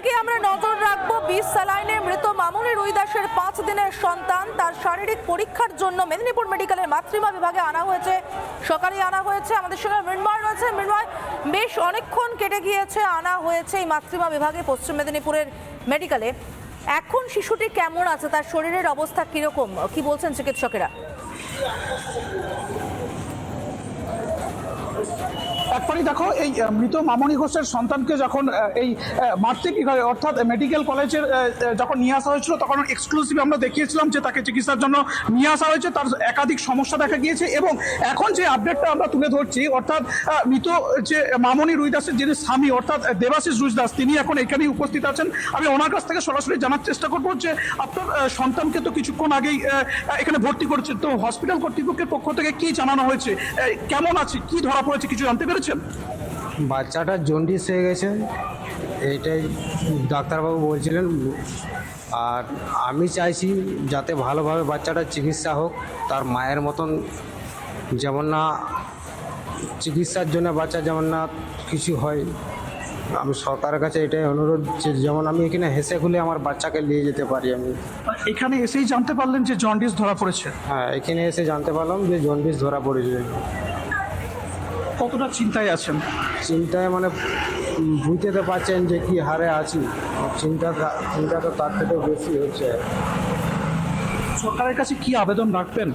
থেকে আমরা নজর রাখব। বিশ স্যালাইনের মৃত মামুনি রুইদাসের পাঁচ দিনের সন্তান। তার শারীরিক পরীক্ষার জন্য মেদিনীপুর মেডিকেলের মাতৃমা বিভাগে আনা হয়েছে। সকালে আনা হয়েছে। আমাদের সঙ্গে মৃন্ময় রয়েছে। মৃন্ময়, বেশ অনেকক্ষণ কেটে গিয়েছে, আনা হয়েছে এই মাতৃমা বিভাগে পশ্চিম মেদিনীপুরের মেডিকেলে। এখন শিশুটি কেমন আছে? তার শরীরের অবস্থা কীরকম? কি বলছেন চিকিৎসকেরা? একবারই দেখো এই মৃত মামনি ঘোষের সন্তানকে যখন এই আহ, মাতৃবিভাগে অর্থাৎ মেডিকেল কলেজের যখন নিয়ে আসা হয়েছিল তখন এক্সক্লুসিভ আমরা দেখিয়েছিলাম যে তাকে চিকিৎসার জন্য নিয়ে আসা হয়েছে তার একাধিক সমস্যা দেখা গিয়েছে এবং এখন যে আপডেটটা আমরা তুলে ধরছি অর্থাৎ মৃত যে মামনি রুইদাসের যিনি স্বামী অর্থাৎ দেবাশিস রুইদাস তিনি এখন এখানেই উপস্থিত আছেন। আমি ওনার কাছ থেকে সরাসরি জানার চেষ্টা করব যে আপনার সন্তানকে তো কিছুক্ষণ আগেই এখানে ভর্তি করেছে তো হসপিটাল কর্তৃপক্ষের পক্ষ থেকে কি জানানো হয়েছে? কেমন আছে? কি ধরা পড়েছে? কিছু জানতে পেরেছেন বাচ্চাটা জন্ডিস হয়ে গেছে এইটাই ডাক্তারবাবু বলছিলেন। আর আমি চাইছি যাতে ভালোভাবে বাচ্চাটার চিকিৎসা হোক তার মায়ের মতন যেমন না চিকিৎসার জন্য বাচ্চা যেমন না কিছু হয়। আমি সরকারের কাছে এটাই অনুরোধ যে যেমন আমি এখানে হেসে খুলে আমার বাচ্চাকে নিয়ে যেতে পারি আমি। এখানে এসেই জানতে পারলেন যে জন্ডিস ধরা পড়েছে? হ্যাঁ এখানে এসে জানতে পারলাম যে জন্ডিস ধরা পড়েছে। কতটা চিন্তায় আছেন? চিন্তায় মানে বুঝতে তো পারছেন যে কি হারে আছি। চিন্তা চিন্তা তো তার থেকেও বেশি হচ্ছে। সরকারের কাছে কি আবেদন রাখবেন?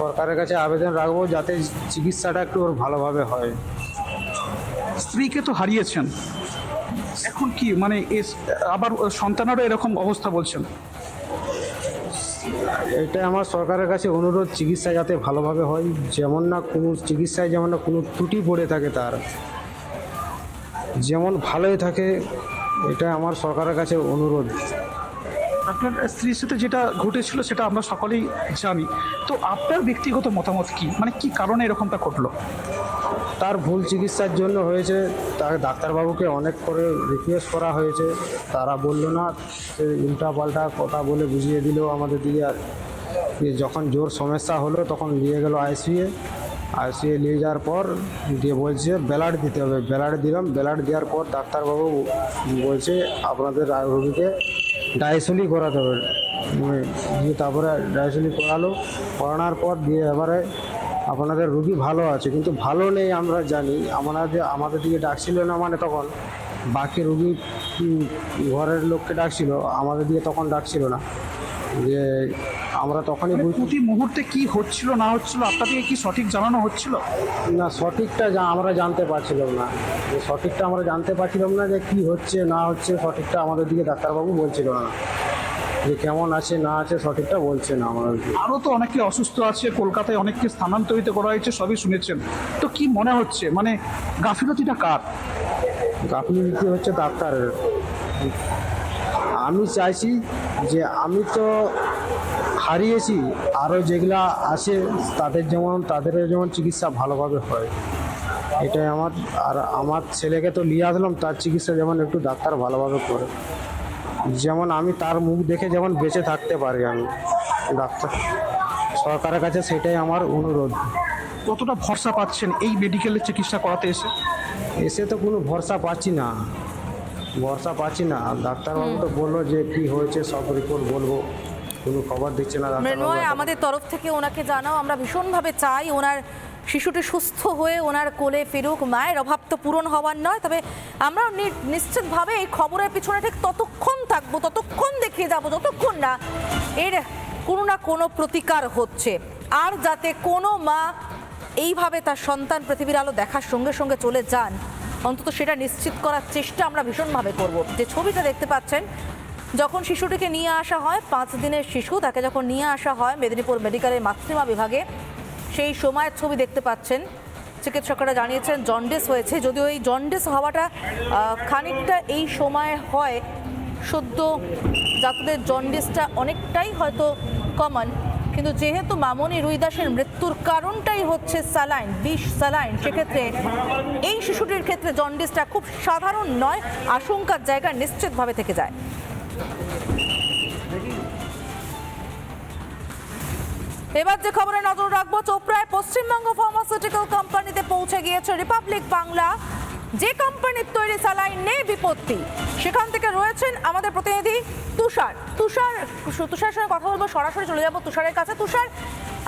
সরকারের কাছে আবেদন রাখব যাতে চিকিৎসাটা একটু ওর ভালোভাবে হয়। স্ত্রীকে তো হারিয়েছেন। এখন কি মানে আবার সন্তানেরও এরকম অবস্থা বলছেন? এটা আমার সরকারের কাছে অনুরোধ, চিকিৎসা যাতে ভালোভাবে হয়। যেমন না কোনো চিকিৎসায় যেমন না কোনো ত্রুটি পড়ে থাকে তার, যেমন ভালোই থাকে, এটা আমার সরকারের কাছে অনুরোধ। আপনার স্ত্রীর সাথে যেটা ঘটেছিল সেটা আমরা সকলেই জানি। তো আপনার ব্যক্তিগত মতামত কি? মানে কি কারণে এরকমটা ঘটলো? তার ভুল চিকিৎসার জন্য হয়েছে। তার ডাক্তারবাবুকে অনেক করে রিকোয়েস্ট করা হয়েছে। তারা বলল না, সে উল্টাপাল্টা কথা বলে বুঝিয়ে দিল আমাদের দিকে। আর যখন জোর সমস্যা হলো, তখন নিয়ে গেল আইসিএ। আইসিএ নিয়ে যাওয়ার পর দিয়ে বলছে ব্যালাড দিতে হবে। ব্যালাড দিলাম। ব্যালাড দেওয়ার পর ডাক্তারবাবু বলছে, আপনাদের রোগীকে ডাইসলি করাতে হবে। দিয়ে তারপরে ডাইসলি করালো। করানোর পর দিয়ে এবারে আপনাদের রুগী ভালো আছে কিন্তু ভালো নেই আমরা জানি। আমাদের আমাদের দিকে ডাকছিল না মানে তখন। বাকি রুগী ঘরের লোককে ডাকছিল আমাদের দিকে তখন ডাকছিল না। যে আমরা তখনই মানে প্রতি মুহূর্তে কি হচ্ছিল না হচ্ছিল আপনাদেরকে কি সঠিক জানানো হচ্ছিল? না সঠিকটা যা- আমরা জানতে পারছিলাম না। যে সঠিকটা আমরা জানতে পারছিলাম না যে কি হচ্ছে না হচ্ছে সঠিকটা আমাদের দিকে ডাক্তারবাবু বলছিল না। যে কেমন আছে না আছে সঠিকটা বলছে না আমাদের আরও তো অনেকে অসুস্থ আছে কলকাতায় অনেককে স্থানান্তরিত করা হয়েছে সবই শুনেছেন। তো কি মনে হচ্ছে? মানে গাফিলতিটা কার? গাফিলতি হচ্ছে ডাক্তারের আমি চাইছি যে আমি তো হারিয়েছি আরও যেগুলা আছে তাদের যেমন তাদের যেমন চিকিৎসা ভালোভাবে হয়। এটাই আমার আর আমার ছেলেকে তো নিয়ে আসলাম তার চিকিৎসা যেমন একটু ডাক্তার ভালোভাবে করে। যেমন আমি তার মুখ দেখে যেমন বেঁচে থাকতে পারি আমি ডাক্তার সরকারের কাছে সেটাই আমার অনুরোধ। কতটা ভরসা পাচ্ছেন এই মেডিকেলের চিকিৎসা করাতে এসে? এসে তো কোনো ভরসা পাচ্ছি না ভরসা পাচ্ছি না। ডাক্তারবাবু তো বলল যে কি হয়েছে সব রিপোর্ট বলব কোনো খবর দিচ্ছে না মৃন্ময় আমাদের তরফ থেকে ওনাকে জানাও আমরা ভীষণভাবে চাই ওনার শিশুটি সুস্থ হয়ে ওনার কোলে ফিরুক, মায়ের অভাব তো পূরণ হওয়ার নয়, তবে আমরা নিশ্চিতভাবে এই খবরের পিছনে ঠিক ততক্ষণ থাকব, ততক্ষণ দেখিয়ে যাব, যতক্ষণ না এর কোনো না কোনো প্রতিকার হচ্ছে। আর যাতে কোনো মা এইভাবে তার সন্তান পৃথিবীর আলো দেখার সঙ্গে সঙ্গে চলে যান, অন্তত সেটা নিশ্চিত করার চেষ্টা আমরা ভীষণভাবে করব। যে ছবিটা দেখতে পাচ্ছেন, যখন শিশুটিকে নিয়ে আসা হয়, পাঁচ দিনের শিশু, তাকে যখন নিয়ে আসা হয়, মেদিনীপুর মেডিকেলের মাতৃমা বিভাগে সেই সময়ের ছবি দেখতে পাচ্ছেন। চিকিৎসকরা জানিয়েছেন জন্ডিস হয়েছে। যদিও এই জন্ডিস হওয়াটা খানিকটা এই সময়ে হয়, সদ্য যাত্রীদের জন্ডিসটা অনেকটাই হয়তো কমন। কিন্তু যেহেতু মামনি রুইদাসের মৃত্যুর কারণটাই হচ্ছে স্যালাইন, বিষ স্যালাইন, সেক্ষেত্রে এই শিশুটির ক্ষেত্রে জন্ডিসটা খুব সাধারণ নয়, আশঙ্কার জায়গা নিশ্চিতভাবে থেকে যায়। এবার যে খবরে নজর রাখব, চোপড়ায় পশ্চিমবঙ্গ ফার্মাসিউটিক্যাল কোম্পানিতে পৌঁছে গিয়েছে রিপাবলিক বাংলা যে কোম্পানির তৈরি স্যালাইন নেই বিপত্তি। সেখান থেকে রয়েছেন আমাদের প্রতিনিধি তুষার। তুষার, তুষারের সঙ্গে কথা বলব, সরাসরি চলে যাব তুষারের কাছে। তুষার,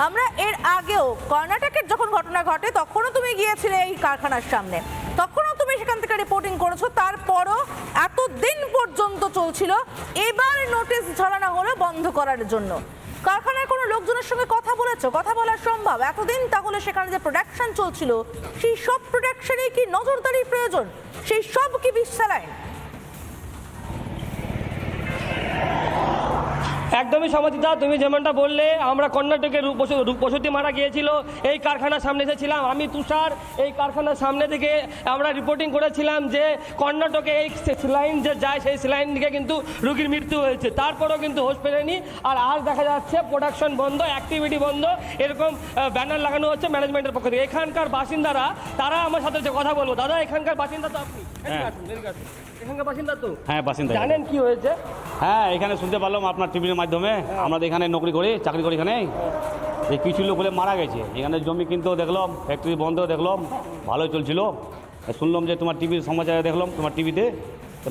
আমরা এর আগেও কর্ণাটকের যখন ঘটনা ঘটে, তখনও তুমি গিয়েছিলে এই কারখানার সামনে। তখনও তুমি সেখান থেকে রিপোর্টিং করেছ, তারপরও এত দিন পর্যন্ত চলছিল। এবার নোটিশ ঝরানো হলো বন্ধ করার জন্য। কারখানার কোনো লোকজনের সঙ্গে কথা বলেছ? কথা বলা সম্ভব। এতদিন তাহলে সেখানে যে প্রোডাকশন চলছিল, সেই সব প্রোডাকশনে কি নজরদারি প্রয়োজন? সেই সব কি বিশ্বলাইন একদমই সমাধিতা তুমি যেমনটা বললে আমরা কর্ণাটকের রূপস- রূপসতী মারা গিয়েছিল। এই কারখানার সামনে এসেছিলাম। আমি তুষার এই কারখানার সামনে থেকে আমরা রিপোর্টিং করেছিলাম যে কর্ণাটকে এই স্লাইন যে যায় সেই স্লাইন থেকে কিন্তু রুগীর মৃত্যু হয়েছে। তারপরেও কিন্তু হোশ পেরেনি আর আজ দেখা যাচ্ছে প্রোডাকশন বন্ধ অ্যাক্টিভিটি বন্ধ এরকম ব্যানার লাগানো হচ্ছে ম্যানেজমেন্টের পক্ষ থেকে। এখানকার বাসিন্দারা তারা আমার সাথে কথা বলব। দাদা এখানকার বাসিন্দা তো আপনি। এখানকার বাসিন্দা তো? হ্যাঁ বাসিন্দা জানেন কি হয়েছে? হ্যাঁ এখানে শুনতে পারলাম আপনার টিভির মাধ্যমে। আমরা এখানে নকরি করি চাকরি করি এখানে এই কিছু লোক বলে মারা গেছে। এখানে জমি কিনতেও দেখলাম ফ্যাক্টরি বন্ধও দেখলাম ভালোই চলছিল। শুনলাম যে তোমার টিভির সমাচারে দেখলাম তোমার টিভিতে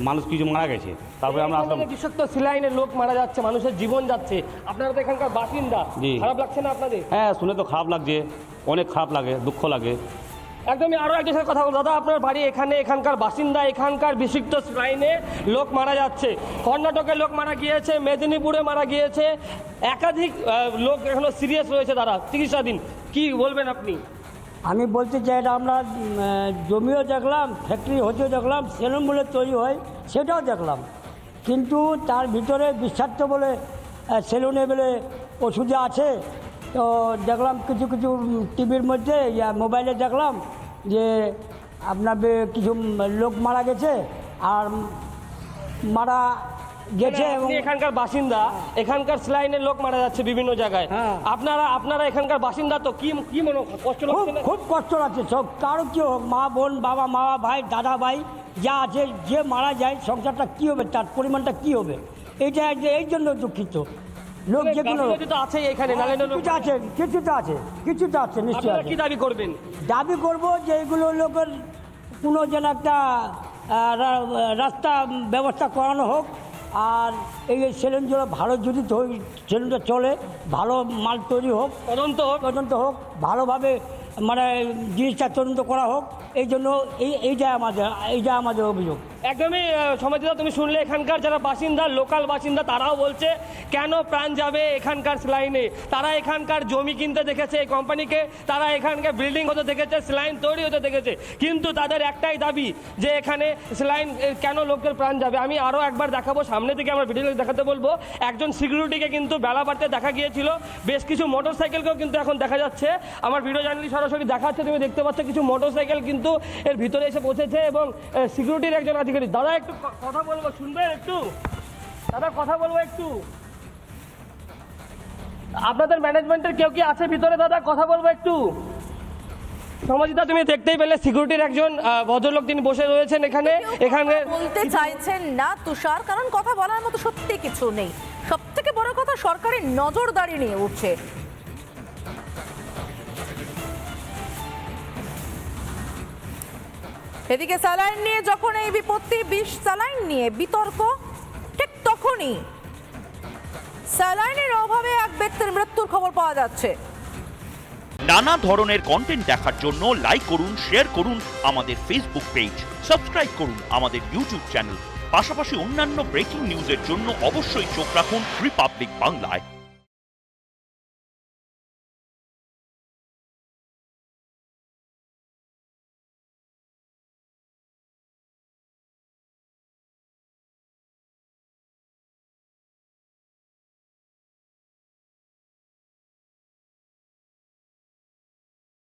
মানুষ কিছু মারা গেছে। তারপরে আমরা আসলাম। বিষাক্ত সিলাইনের লোক মারা যাচ্ছে মানুষের জীবন যাচ্ছে। আপনারা তো এখানকার বাসিন্দা। খারাপ লাগছে না আপনাদের? হ্যাঁ শুনে তো খারাপ লাগছে। অনেক খারাপ লাগে দুঃখ লাগে। একদমই আরও একজনের সাথে কথা বলব। দাদা, আপনার বাড়ি এখানে, এখানকার বাসিন্দা, এখানকার বিষিক্ত লাইনে লোক মারা যাচ্ছে। কর্ণাটকে লোক মারা গিয়েছে, মেদিনীপুরে মারা গিয়েছে। একাধিক লোক এখনও সিরিয়াস রয়েছে দাদা, চিকিৎসাধীন। কি বলবেন আপনি? আমি বলতে চাই এটা আমরা জমিও দেখলাম, ফ্যাক্টরি হতেও দেখলাম, সেলুন বলে তৈরি হয়, সেটাও দেখলাম। কিন্তু তার ভিতরে বিষাক্ত বলে সেলুনে বলে ওষুধে আছে, তো দেখলাম কিছু কিছু টিভির মধ্যে মোবাইলে দেখলাম যে আপনার কিছু লোক মারা গেছে আর মারা গেছে এবং এখানকার বাসিন্দা এখানকার স্লাইনের লোক মারা যাচ্ছে বিভিন্ন জায়গায় হ্যাঁ। আপনারা আপনারা এখানকার বাসিন্দা তো কি কি মনে কষ্ট? খুব কষ্ট লাগছে সব কারও কি হোক মা বোন বাবা মা ভাই দাদা ভাই যা আছে যে মারা যায় সংসারটা কি হবে তার পরিমাণটা কি হবে এইটা এই জন্য দুঃখিত লোক যে কোনো গাফিলতি তো আছেই এখানে নালে লোক কিছু আছে কিছু তো আছে কিছু তো আছে। নিশ্চয়ই কি দাবি করবেন? দাবি করব যে এগুলো লোকের কোনো যেন একটা রাস্তা ব্যবস্থা করানো হোক আর এই সেলেন্সগুলো ভালো যদি সেলেন্সটা চলে ভালো মাল তৈরি হোক তদন্ত হোক। তদন্ত হোক ভালোভাবে মানে জিনিসটা তদন্ত করা হোক এই জন্য এই এইটা আমাদের এইটা আমাদের অভিযোগ। একদমই সমাজটা তুমি শুনলে এখানকার যারা বাসিন্দা লোকাল বাসিন্দা, তারাও বলছে, কেন প্রাণ যাবে এখানকার স্লাইনে তারা এখানকার জমি কিনতে দেখেছে এই কোম্পানিকে তারা এখানকার বিল্ডিং হতে দেখেছে স্লাইন তৈরি হতে দেখেছে। কিন্তু তাদের একটাই দাবি যে এখানে স্লাইন কেন লোকের প্রাণ যাবে? আমি আরও একবার দেখাবো, সামনে থেকে আমরা ভিডিও দেখাতে বলব। একজন সিকিউরিটিকে কিন্তু বেলা বাড়তে দেখা গিয়েছিল। বেশ কিছু মোটর সাইকেলকেও কিন্তু এখন দেখা যাচ্ছে। আমার ভিডিও জার্নালি সরাসরি দেখাচ্ছে, তুমি দেখতে পাচ্ছ, কিছু মোটর সাইকেল কিন্তু এর ভিতরে এসে পৌঁছেছে এবং সিকিউরিটির একজন আধিকারিক দাদা একটু কথা বলব শুনবেন একটু? দাদা কথা বলব একটু? আপনাদের ম্যানেজমেন্টের কেউ কি আছে ভিতরে দাদা? কথা বলব একটু? সমাজিতা তুমি দেখতেই পেলে সিকিউরিটির একজন ভদ্রলোক তিনি বসে রয়েছেন এখানে। এখানে বলতে চাইছেন না তুষার? কারণ কথা বলার মতো সত্যি কিছু নেই। সব থেকে বড় কথা সরকারের নজরদারি নিয়ে উঠছে। এদিকে স্যালাইন নিয়ে যখন এই বিপত্তি বিষ স্যালাইন নিয়ে বিতর্ক, ঠিক তখনই স্যালাইনের অভাবে এক ব্যক্তির মৃত্যুর খবর পাওয়া যাচ্ছে। নানা ধরনের কন্টেন্ট দেখার জন্য লাইক করুন শেয়ার করুন আমাদের ফেসবুক পেজ সাবস্ক্রাইব করুন আমাদের ইউটিউব চ্যানেল পাশাপাশি অন্যান্য ব্রেকিং নিউজের জন্য অবশ্যই চোখ রাখুন রিপাবলিক বাংলায়